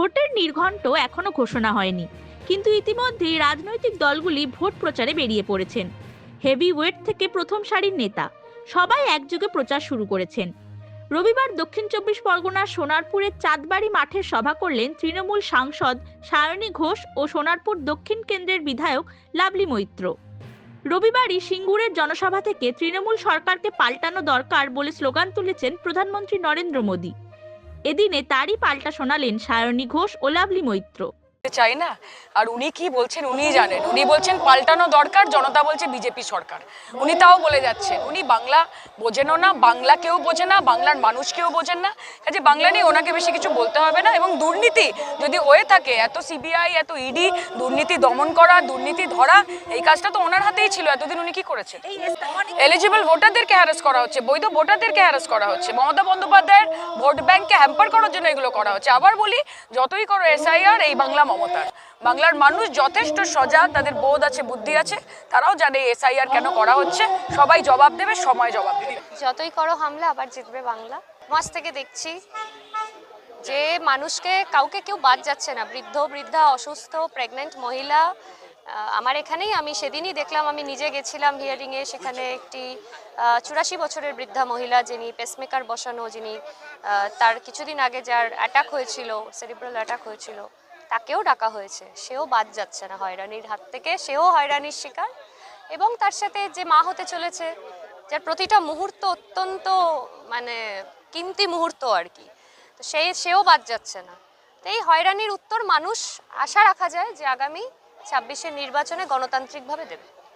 ভোটের নির্ঘণ্ট এখনও ঘোষণা হয়নি। কিন্তু ইতিমধ্যেই রাজনৈতিক দলগুলি ভোট প্রচারে বেরিয়ে পড়েছেন। হেভি ওয়েট থেকে প্রথম সারির নেতা, সবাই একযোগে প্রচার শুরু করেছেন। রবিবার দক্ষিণ চব্বিশ পরগনার সোনারপুরের চাঁদবাড়ি মাঠে সভা করলেন তৃণমূল সাংসদ সায়নী ঘোষ ও সোনারপুর দক্ষিণ কেন্দ্রের বিধায়ক লাভলি মৈত্র। রবিবারই সিঙ্গুরের জনসভা থেকে তৃণমূল সরকারকে পাল্টানো দরকার বলে স্লোগান তুলেছেন প্রধানমন্ত্রী নরেন্দ্র মোদী। এদিনে তারই পাল্টা শোনালেন সায়নী ঘোষ ও লাভলি মৈত্র। চাই না? আর উনি কি বলছেন উনিই জানেন। উনি বলছেন পাল্টানো দরকার, জনতা বলছে বিজেপি সরকার। উনি তাও বলে যাচ্ছেন, উনি বাংলা বোঝেনও না, বাংলা কেউ বোঝে না, বাংলার মানুষ কেউ বোঝেন না। কাজে বাংলা নিয়ে ওনাকে বেশি কিছু বলতে হবে না এবং দুর্নীতি যদি হয়ে থাকে, এত সিবিআই, এত ইডি দুর্নীতি দমন করা, দুর্নীতি ধরা, এই কাজটা তো ওনার হাতেই ছিল। এতদিন উনি কি করেছেন? এলিজিবল ভোটারদেরকে হ্যারাস করা হচ্ছে, বৈধ ভোটারদেরকে হ্যারাস করা হচ্ছে, মমতা বন্দ্যোপাধ্যায়ের ভোট ব্যাংককে হ্যাম্পার করার জন্য এগুলো করা হচ্ছে। আবার বলি, যতই করো এসআইআর এই বাংলা মমতার বাংলার মানুষ যথেষ্ট সজাগ, তাদের বোধ আছে, বুদ্ধি আছে, তারাও জানে এসআইআর কেন করা হচ্ছে। সবাই জবাব দেবে, সময় জবাব দেবে। যতই করো হামলা, আবার জিতবে বাংলা। মাস থেকে দেখছি যে মানুষকে, কাউকে কেউ বাদ যাচ্ছে না। বৃদ্ধ, বৃদ্ধা, অসুস্থ প্রেগনেন্ট মহিলা আমার এখানেই আমি সেদিনই দেখলাম, আমি নিজে গেছিলাম হিয়ারিংয়ে সেখানে একটি চুরাশি বছরের বৃদ্ধা মহিলা যিনি পেসমেকার বসানো, যিনি তার কিছুদিন আগে যার অ্যাটাক হয়েছিল সেরিব্রাল অ্যাটাক হয়েছিল তাকেও ডাকা হয়েছে। সেও বাদ যাচ্ছে না হয়রানির হাত থেকে, সেও হয়রানির শিকার এবং তার সাথে যে মা হতে চলেছে, যার প্রতিটা মুহূর্ত অত্যন্ত মানে কিমতি মুহূর্ত আর কি। তো সে, সেও বাদ যাচ্ছে না। তো এই হয়রানির উত্তর মানুষ আশা রাখা যায় যে আগামী ছাব্বিশের নির্বাচনে গণতান্ত্রিকভাবে দেবে।